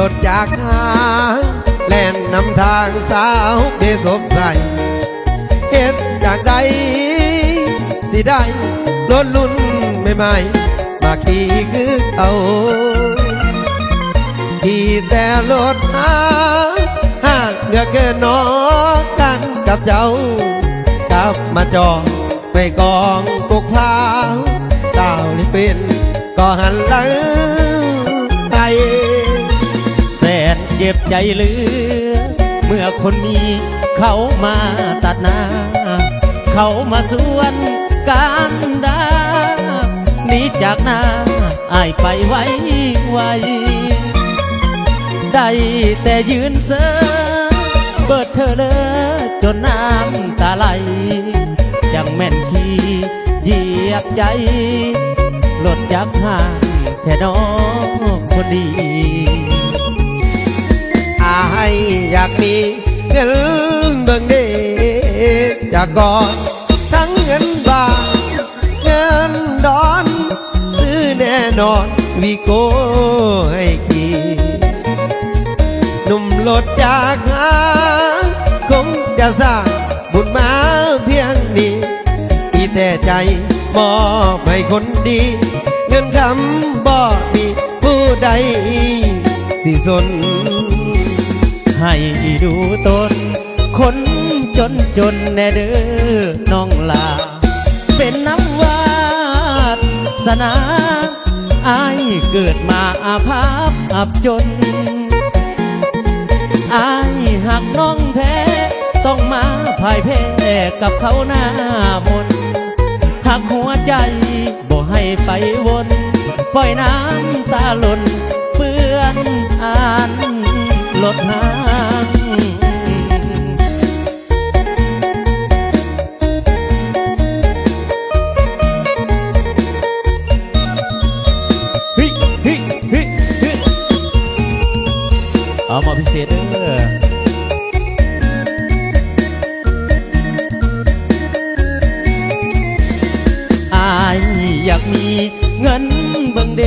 รถจากทางแล่นนำทางสาวเบสบใสเฮ็ดจากใดสิได้รถรุ่นใหม่ๆมาขี่คือเอาขี่แต่รถหาหางเหลือเกินนอกันกับเจ้ากลับมาจองไปกองกุกพร้าวสาวนี่เป็นก็หันหลัง เจ็บใจเหลือ เมื่อคนมีเขามาตัดหน้า เขามาสวนการดาหนีจากหน้าอายไปไว้ไวได้แต่ยืนเซอเบิดเธอเลยจนน้ำตาไหลจังแม่นขี้เหยียบใจหลดจากห่างแค่น้องคนดี กจากก่อนทั้งเงินบาทเงินดอน ซื้อแน่นอนวีโก้ให้ขี่หนุ่มรถจากหางคงจะสร้างบุญมาเพียงนี้มีแต่ใจมอบให้คนดี เงินคำบ่มีผู้ใดสิสนให้ดูตนคน จนจนแน่เด้อน้องลา เป็นน้ำวาสนาอายเกิดมาอาภัพอับจนอายหักน้องแท้ ต้องมาพ่ายแพ้กับเขาหน้ามนหักหัวใจบ่ให้ไปวนปล่อยน้ำตาหล่นเปื้อนอ่านลดหา พิเศษเด้ออายอยากมีเงินเบิ่งเด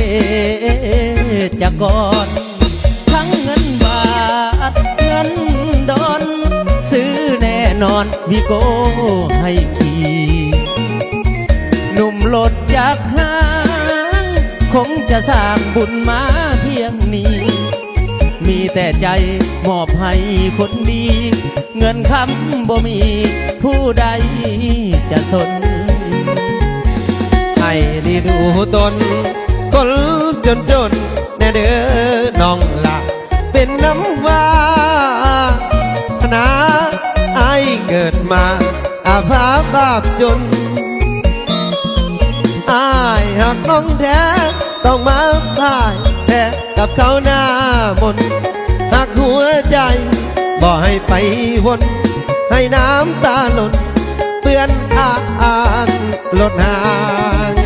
จากก่อนทั้งเงินบาทเงินดอน ซื้อแน่นอนวีโกให้ขี่หนุ่มโลดจากห้าง คงจะสร้างบุญมาเพียงนี้ มีแต่ใจมอบให้คนดี เงินคำบ่มีผู้ใดจะสน ให้ได้ดูตน คนจนจนแน่เด้อน้องละเป็นน้ำวาสนาไอเกิดมาอาภาพบาปจนอายหากน้องแท้ต้องมาพ่าย แพ้กับเขาหน้ามนหักหัวใจ บ่ให้ไปวน ให้น้ำตาหล่นเปื้อนอาอ่านลดหาง